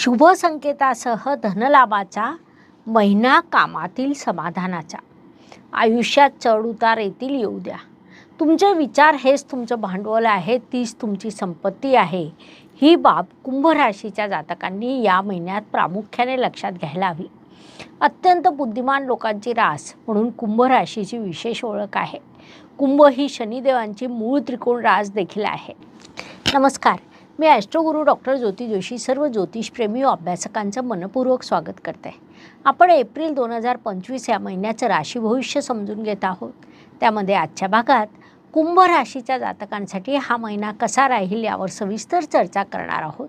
शुभ संकेतासह धनलाभाचा महिना कामातील समाधानाचा आयुष्यात चढउतार येतील येऊ द्या. तुमचे विचार हेच तुमचं भांडवल आहे तीच तुमची संपत्ती आहे. ही बाब कुंभ राशीच्या जातकांनी या महिन्यात प्रामुख्याने लक्षात घ्यायला हवी. अत्यंत बुद्धिमान लोकांची रास म्हणून कुंभ राशीची विशेष ओळख आहे. कुंभ ही शनिदेवांची मूळ त्रिकोण रास देखील आहे. नमस्कार. मी ॲस्ट्रोगुरू डॉक्टर ज्योती जोशी सर्व ज्योतिषप्रेमी व अभ्यासकांचं मनपूर्वक स्वागत करते. आपण एप्रिल दोन हजार पंचवीस या महिन्याचं राशी भविष्य समजून घेत आहोत. त्यामध्ये आजच्या भागात कुंभ राशीच्या जातकांसाठी हा महिना कसा राहील यावर सविस्तर चर्चा करणार आहोत.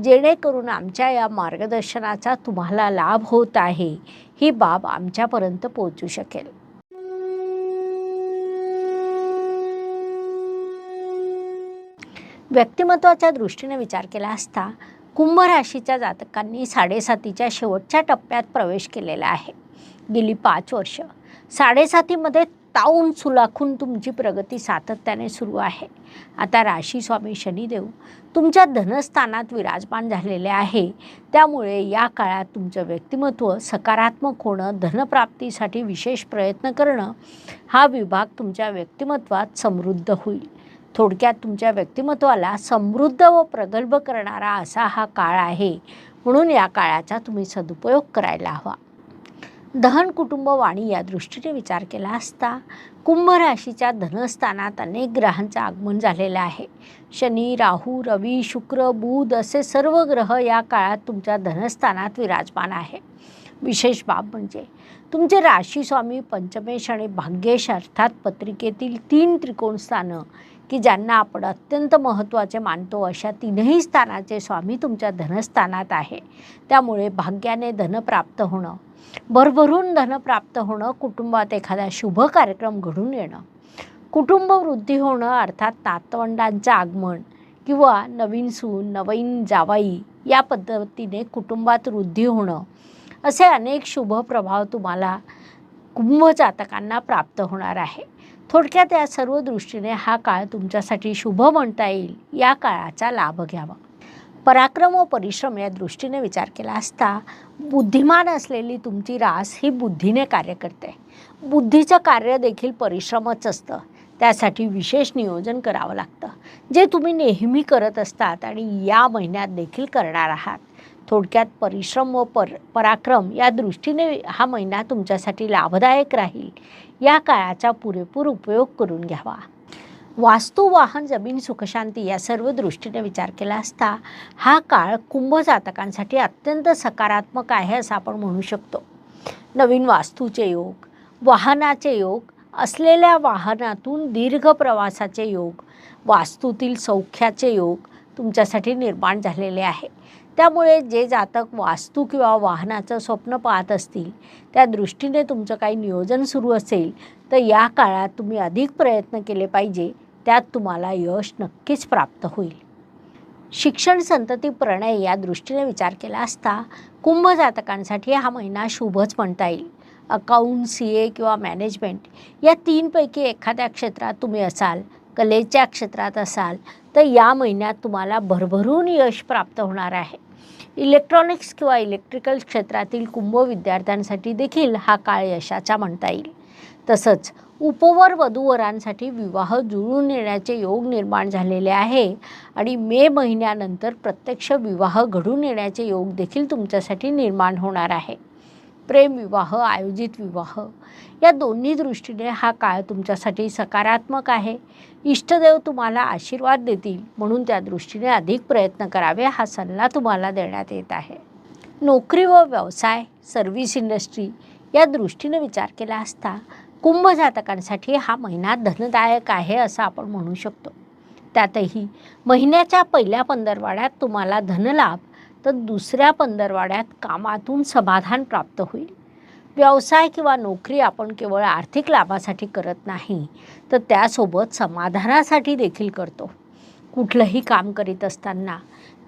जेणेकरून आमच्या या मार्गदर्शनाचा तुम्हाला लाभ होत आहे ही बाब आमच्यापर्यंत पोहोचू शकेल. व्यक्तिमत्वाच्या दृष्टीने विचार केला असता कुंभ राशीच्या जातकांनी साडेसातीच्या शेवटच्या टप्प्यात प्रवेश केलेला आहे. गेली पाच वर्ष साडेसातीमध्ये ताऊन सुलाखून तुमची प्रगती सातत्याने सुरू आहे. आता राशी स्वामी शनिदेव तुमच्या धनस्थानात विराजमान झालेले आहे. त्यामुळे या काळात तुमचं व्यक्तिमत्व सकारात्मक होणं धनप्राप्तीसाठी विशेष प्रयत्न करणं हा विभाग तुमच्या व्यक्तिमत्वात समृद्ध होईल. थोडक्यात तुमच्या व्यक्तिमत्वाला समृद्ध व प्रगल्भ करणारा असा हा काळ आहे. म्हणून या काळाचा तुम्ही सदुपयोग करायला हवा. दहन कुटुंब वाणी या दृष्टीने विचार केला असता कुंभ राशीच्या धनस्थानात अनेक ग्रहांचं आगमन झालेलं आहे. शनी राहू रवी शुक्र बुध असे सर्व ग्रह या काळात तुमच्या धनस्थानात विराजमान आहे. विशेष बाब म्हणजे तुमचे राशी स्वामी पंचमेश आणि भाग्येश अर्थात पत्रिकेतील तीन त्रिकोण स्थानं की ज्यांना आपण अत्यंत महत्त्वाचे मानतो अशा तीनही स्थानाचे स्वामी तुमच्या धनस्थानात आहे. त्यामुळे भाग्याने धन प्राप्त होणं भरभरून धन प्राप्त होणं कुटुंबात एखादा शुभ कार्यक्रम घडून येणं कुटुंब वृद्धी होणं अर्थात नातवंडांचं आगमन किंवा नवीन सून नवीन जावाई या पद्धतीने कुटुंबात वृद्धी होणं असे अनेक शुभ प्रभाव तुम्हाला कुंभ जातकांना प्राप्त होणार आहे. थोडक्यात या सर्व दृष्टीने हा काळ तुमच्यासाठी शुभ म्हणता येईल या काळाचा लाभ घ्यावा. पराक्रम व परिश्रम या दृष्टीने विचार केला असता बुद्धिमान असलेली तुमची रास ही बुद्धीने कार्य करते. बुद्धीचं कार्य देखील परिश्रमच असतं. त्यासाठी विशेष नियोजन करावं लागतं. जे तुम्ही नेहमी करत असतात आणि या महिन्यात देखील करणार आहात. थोडक्यात परिश्रम व पर पराक्रम या दृष्टीने हा महिना तुमच्यासाठी लाभदायक राहील. या काळाचा पुरेपूर उपयोग करून घ्यावा. वास्तू वाहन जमीन सुखशांती या सर्व दृष्टीने विचार केला असता हा काळ कुंभ जातकांसाठी अत्यंत सकारात्मक आहे असं आपण म्हणू शकतो. नवीन वास्तूचे योग वाहनाचे योग असलेल्या वाहनातून दीर्घ प्रवासाचे योग वास्तूतील सौख्याचे योग तुमच्यासाठी निर्माण झालेले आहे. त्यामुळे जे जातक वास्तू किंवा वाहनाचं स्वप्न पाहत असतील त्या दृष्टीने तुमचं काही नियोजन सुरू असेल तर या काळात तुम्ही अधिक प्रयत्न केले पाहिजे त्यात तुम्हाला यश नक्कीच प्राप्त होईल. शिक्षण संतती प्रणय या दृष्टीने विचार केला असता कुंभ जातकांसाठी हा महिना शुभच म्हणता येईल. अकाउंट सी ए किंवा मॅनेजमेंट या तीनपैकी एखाद्या क्षेत्रात तुम्ही असाल कलेच्या क्षेत्रात असाल तर या महिन्यात तुम्हाला भरभरून यश प्राप्त होणार आहे. इलेक्ट्रॉनिक्स किंवा इलेक्ट्रिकल क्षेत्रातील कुंभ विद्यार्थ्यांसाठी देखील हा काळ यशाचा म्हणता येईल. तसंच उपवर वधूवरांसाठी विवाह जुळून येण्याचे योग निर्माण झालेले आहे आणि मे महिन्यानंतर प्रत्यक्ष विवाह घडून येण्याचे योग देखील तुमच्यासाठी निर्माण होणार आहे. प्रेम विवाह आयोजित विवाह या दोन्ही दृष्टीने हा काळ तुमच्यासाठी सकारात्मक आहे. इष्टदेव तुम्हाला आशीर्वाद देतील म्हणून त्या दृष्टीने अधिक प्रयत्न करावे हा सल्ला तुम्हाला देण्यात येत आहे. नोकरी व व्यवसाय सर्व्हिस इंडस्ट्री या दृष्टीने विचार केला असता कुंभ जातकांसाठी हा महिना धनदायक आहे असं आपण म्हणू शकतो. त्यातही महिन्याच्या पहिल्या पंधरवाड्यात तुम्हाला धनलाभ तर दुसऱ्या पंधरवाड्यात कामातून समाधान प्राप्त होईल. व्यवसाय किंवा नोकरी आपण केवळ आर्थिक लाभासाठी करत नाही तर त्यासोबत समाधानासाठी देखील करतो. कुठलंही काम करीत असताना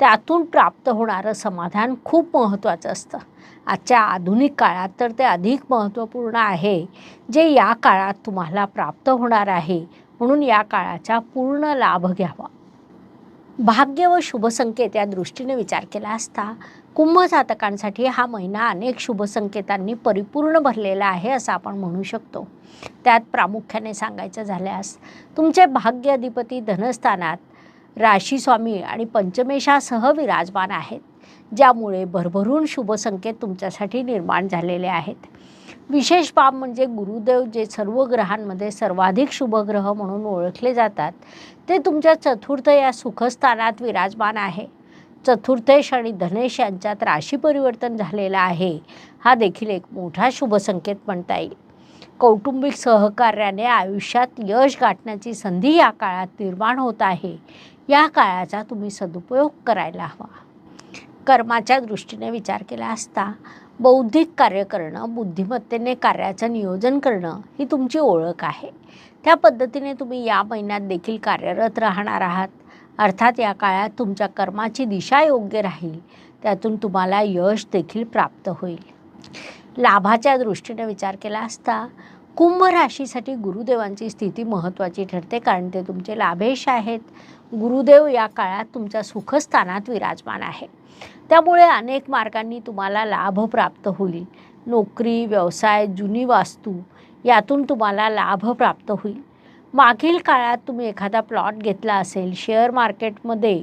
त्यातून प्राप्त होणारं समाधान खूप महत्त्वाचं असतं. आजच्या आधुनिक काळात तर ते अधिक महत्त्वपूर्ण आहे जे या काळात तुम्हाला प्राप्त होणार आहे. म्हणून या काळाचा पूर्ण लाभ घ्यावा. भाग्य व शुभसंकेत या दृष्टीने विचार केला असता कुंभ जातकांसाठी हा महिना अनेक शुभसंकेतांनी परिपूर्ण भरलेला आहे असं आपण म्हणू शकतो. त्यात प्रामुख्याने सांगायचं झाल्यास तुमचे भाग्य अधिपती धनस्थानात राशीस्वामी आणि पंचमेशासह विराजमान आहेत ज्यामुळे भरभरून शुभसंकेत तुमच्यासाठी निर्माण झालेले आहेत. विशेष बाब म्हणजे गुरुदेव जे सर्व ग्रहांमध्ये सर्वाधिक शुभग्रह म्हणून ओळखले जातात ते तुमच्या चतुर्थ या सुखस्थानात विराजमान आहे. चतुर्थेश आणि धनेश यांच्यात राशी परिवर्तन झालेलं आहे. हा देखील एक मोठा शुभसंकेत म्हणता येईल. कौटुंबिक सहकार्याने आयुष्यात यश गाठण्याची संधी या काळात निर्माण होत आहे. या काळाचा तुम्ही सदुपयोग करायला हवा. कर्माच्या दृष्टीने विचार केला असता बौद्धिक कार्य करणं बुद्धिमत्तेने कार्याचं नियोजन करणं ही तुमची ओळख आहे. त्या पद्धतीने तुम्ही या महिन्यात देखील कार्यरत राहणार आहात. अर्थात या काळात तुमच्या कर्माची दिशा योग्य राहील. त्यातून तुम्हाला यश देखील प्राप्त होईल. लाभाच्या दृष्टीने विचार केला असता कुंभ राशीसाठी गुरुदेवांची स्थिती महत्त्वाची ठरते कारण ते तुमचे लाभेश आहेत. गुरुदेव या काळात तुमच्या सुखस्थानात विराजमान आहे. त्यामुळे अनेक मार्गांनी तुम्हाला लाभ प्राप्त होईल. नोकरी व्यवसाय जुनी वास्तू यातून तुम्हाला लाभ प्राप्त होईल. मागील काळात तुम्ही एखादा प्लॉट घेतला असेल शेअर मार्केटमध्ये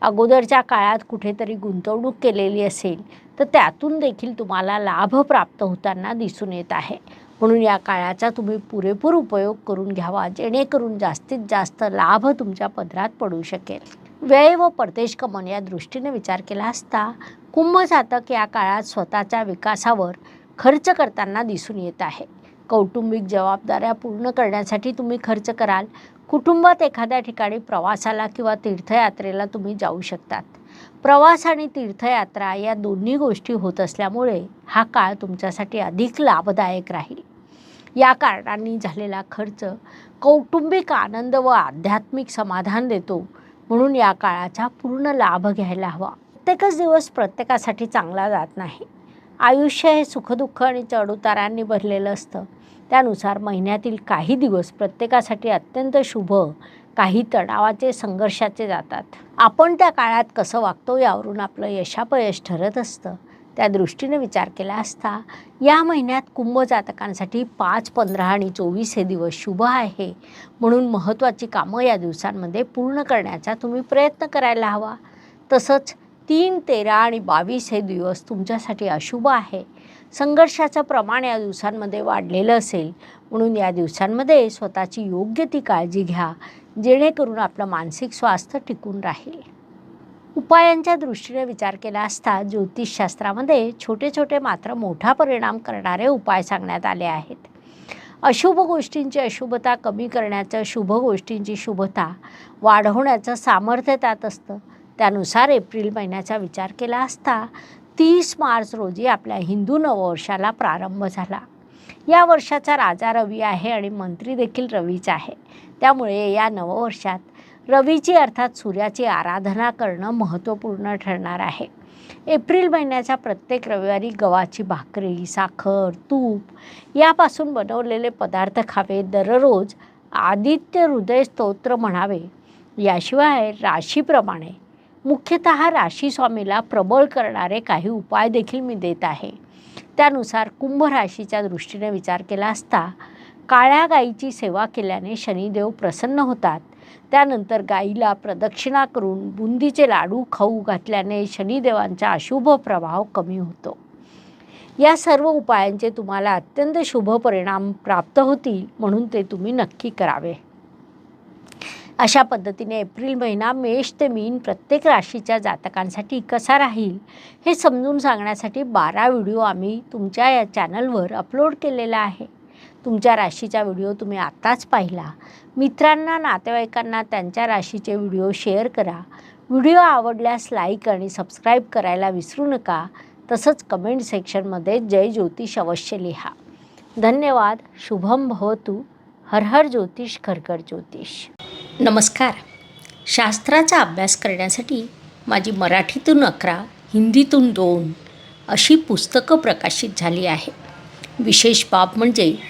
अगोदरच्या काळात कुठेतरी गुंतवणूक केलेली असेल तर त्यातून देखील तुम्हाला लाभ प्राप्त होताना दिसून येत आहे. म्हणून या काळाचा तुम्ही पुरेपूर उपयोग करून घ्यावा जेणेकरून जास्तीत जास्त लाभ तुमच्या पदरात पडू शकेल. व्यय व परदेश गमन या दृष्टीने विचार केला असता कुंभजातक या काळात स्वतःच्या विकासावर खर्च करताना दिसून येत आहे. कौटुंबिक जबाबदाऱ्या पूर्ण करण्यासाठी तुम्ही खर्च कराल. कुटुंबात एखाद्या ठिकाणी प्रवासाला किंवा तीर्थयात्रेला तुम्ही जाऊ शकतात. प्रवास आणि तीर्थयात्रा या दोन्ही गोष्टी होत असल्यामुळे हा काळ तुमच्यासाठी अधिक लाभदायक राहील. या कारणांनी झालेला खर्च कौटुंबिक आनंद व आध्यात्मिक समाधान देतो. म्हणून या काळाचा पूर्ण लाभ घ्यायला हवा. प्रत्येकच दिवस प्रत्येकासाठी चांगला जात नाही. आयुष्य हे सुखदुःख आणि चढउतारांनी भरलेलं असतं. त्यानुसार महिन्यातील काही दिवस प्रत्येकासाठी अत्यंत शुभ काही तणावाचे संघर्षाचे जातात. आपण त्या काळात कसं वागतो यावरून आपलं यशापयश ठरत असतं. त्या दृष्टीने विचार केला असता या महिन्यात कुंभ जातकांसाठी पाच पंधरा आणि चोवीस हे दिवस शुभ आहे. म्हणून महत्त्वाची कामं या दिवसांमध्ये पूर्ण करण्याचा तुम्ही प्रयत्न करायला हवा. तसंच तीन तेरा आणि बावीस हे दिवस तुमच्यासाठी अशुभ आहे. संघर्षाचं प्रमाण या दिवसांमध्ये वाढलेलं असेल म्हणून या दिवसांमध्ये स्वतःची योग्य ती काळजी घ्या जेणेकरून आपलं मानसिक स्वास्थ्य टिकून राहील. उपायांच्या दृष्टीने विचार केला असता ज्योतिषशास्त्रामध्ये छोटे छोटे मात्र मोठा परिणाम करणारे उपाय सांगण्यात आले आहेत. अशुभ गोष्टींची अशुभता कमी करण्याचं शुभ गोष्टींची शुभता वाढवण्याचं सामर्थ्य त्यात असतं. त्यानुसार एप्रिल महिन्याचा विचार केला असता तीस मार्च रोजी आपल्या हिंदू नववर्षाला प्रारंभ झाला. या वर्षाचा राजा रवी आहे आणि मंत्री देखील रवीच आहे. त्यामुळे या नववर्षात रवीची अर्थात सूर्याची आराधना करणं महत्त्वपूर्ण ठरणार आहे. एप्रिल महिन्याच्या प्रत्येक रविवारी गव्हाची भाकरी साखर तूप यापासून बनवलेले पदार्थ खावे. दररोज आदित्य हृदय स्तोत्र म्हणावे. याशिवाय राशीप्रमाणे मुख्यतः राशीस्वामीला प्रबळ करणारे काही उपाय देखील मी देत आहे. त्यानुसार कुंभ राशीच्या दृष्टीने विचार केला असता काळ्या गाईची सेवा केल्याने शनिदेव प्रसन्न होतात. त्यानंतर गाईला प्रदक्षिणा करून बुंदीचे लाडू खाऊ घातल्याने शनिदेवांचा अशुभ प्रभाव कमी होतो. या सर्व उपायांचे तुम्हाला अत्यंत शुभ परिणाम प्राप्त होतील म्हणून ते तुम्ही नक्की करावे. अशा पद्धतीने एप्रिल महिना मेष ते मीन प्रत्येक राशीच्या जातकांसाठी कसा राहील हे समजून सांगण्यासाठी बारा व्हिडिओ आम्ही तुमच्या या चॅनलवर अपलोड केलेला आहे. तुमच्या राशीचा व्हिडिओ तुम्ही आत्ताच पाहिला. मित्रांना नातेवाईकांना त्यांच्या राशीचे व्हिडिओ शेअर करा. व्हिडिओ आवडल्यास लाईक आणि सबस्क्राईब करायला विसरू नका. तसंच कमेंट सेक्शनमध्ये जय ज्योतिष अवश्य लिहा. धन्यवाद. शुभम भवतु. हर हर ज्योतिष खरखर ज्योतिष. नमस्कार. शास्त्राचा अभ्यास करण्यासाठी माझी मराठीतून अकरा हिंदीतून दोन अशी पुस्तकं प्रकाशित झाली आहे. विशेष बाब म्हणजे